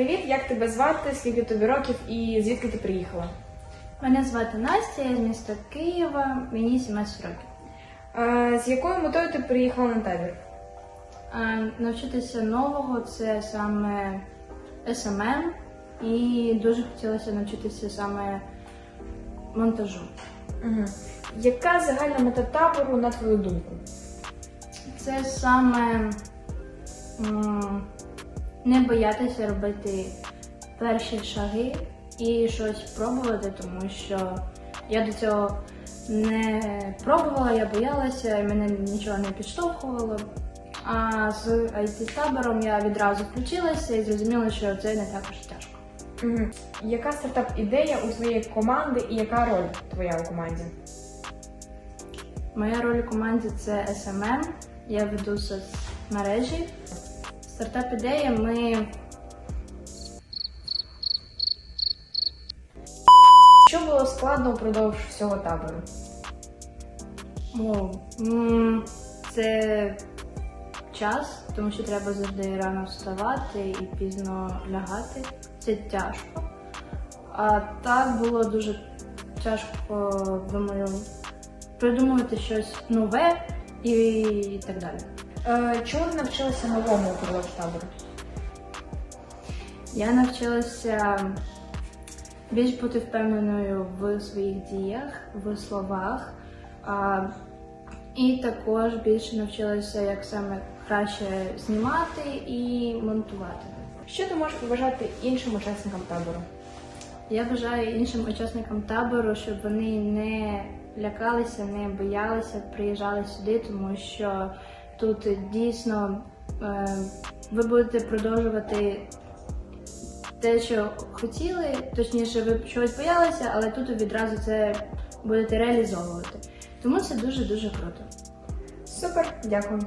Привіт, як тебе звати? Скільки тобі років і звідки ти приїхала? Мене звати Настя, я з міста Києва, мені 17 років. Е, з якою метою ти приїхала на табір? Е, Навчитися нового це саме SMM, і дуже хотілося навчитися саме монтажу. Угу. Яка загальна мета табору, на твою думку? Це саме не боятися робити перші шаги і щось пробувати, тому що я до цього не пробувала, я боялася, і мене нічого не підштовхувало. А з it табором я відразу включилася і зрозуміла, що це не також тяжко. Угу. Яка стартап-ідея у твоєї команди і яка роль твоя у команді? Моя роль у команді це SMM, я веду соцмережі. Стартап ідея ми Що було складно впродовж всього табору? Це час, тому що треба завжди рано вставати і пізно лягати. Це тяжко. А так було дуже тяжко, думаю, придумувати щось нове і так далі. Е, чому ти навчилася новому впродовж табору? Я навчилася більш бути впевненою в своїх діях, в словах. А, і також більше навчилася, як саме краще знімати і монтувати. Що ти можеш побажати іншим учасникам табору? Я бажаю іншим учасникам табору, щоб вони не лякалися, не боялися, приїжджали сюди, тому що тут дійсно е, ви будете продовжувати те, що хотіли, точніше, ви чогось боялися, але тут відразу це будете реалізовувати. Тому це дуже дуже круто. Супер, дякую.